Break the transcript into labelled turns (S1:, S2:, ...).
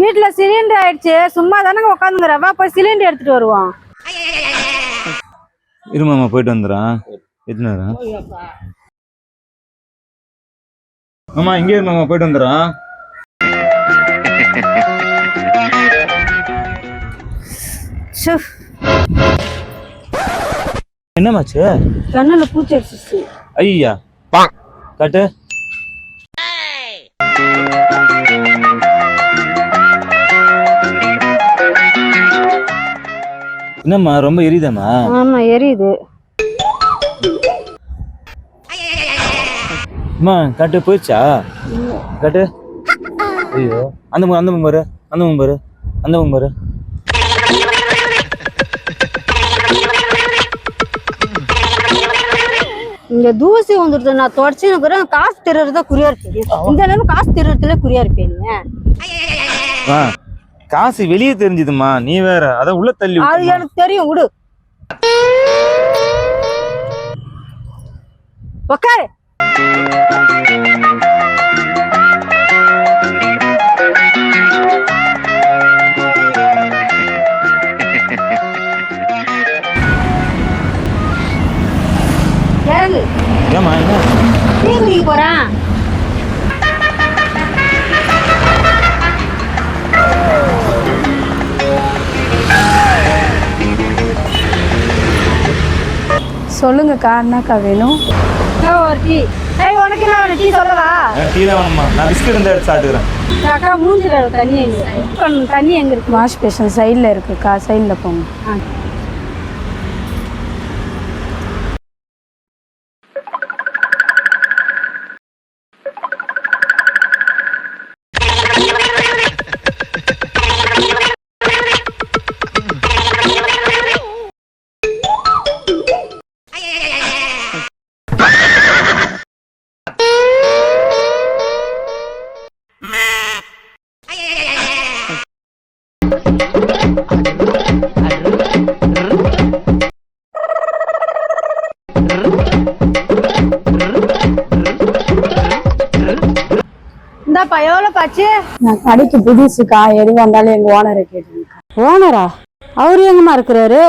S1: வீட்டுல சிலிண்டர் ஆயிடுச்சு சும்மா தானங்க உட்காந்துங்கிறவா போய் சிலிண்டர் எடுத்துட்டு வருவோம்.
S2: இருமாமா போயிட்டு வந்துடுறான். எத்தனை ஆமா இங்கே இருமாமா போயிட்டு வந்துடுறான்.
S1: ஷு,
S2: என்னமாச்சு?
S1: கண்ணுல பூச்சி அடிச்சிச்சு
S2: ஐயா. காட்டு. என்னம்மா ரொம்ப எரியுதாம்மா?
S1: ஆமா எரியுது.
S2: அம்மா காட்டு போயிடுச்சா? காட்டு. ஐயோ. அந்த அந்த பாரு. அந்த பாரு. அந்த பாரு.
S1: இங்க தூசி வந்துடுது நான் தொடச்சு இருக்கிறேன். காசு திருடுறதா குறியா இருப்பீங்க இந்த அளவு காசு திருடுறதுல குறியா இருப்பீங்க
S2: காசு வெளியே தெரிஞ்சுதும்மா. நீ வேற. அத உள்ள தள்ளி
S1: அது. எனக்கு தெரியும் விடு.
S2: ஏம்மா என்ன?
S1: போறேன்
S3: சொல்லுங்கக்கா என்னக்கா வேணும்?
S1: அக்கா, ஒரு டீ. ஏய் உனக்கு என்ன வேணும்? டீ சொல்லவா?
S2: டீ தான் வேணுமா நான் பிஸ்கட் இருந்தா எடுத்து சாப்பிட்டுக்கிறேன்.
S1: அக்கா மூஞ்சில தண்ணி எங்க? தண்ணி எங்க இருக்கு?
S3: வாஷ் பேஷன் சைடில் இருக்குக்கா சைடில் போங்க.
S1: இந்தாப்பா எவ்வளோ பாச்சு?
S3: நான் கடைக்கு புதுசுக்கா எது வந்தாலும் எங்கள் ஓனரை கேட்டுருக்கா
S1: ஓனரா அவரு எங்கம்மா இருக்கிறாரு?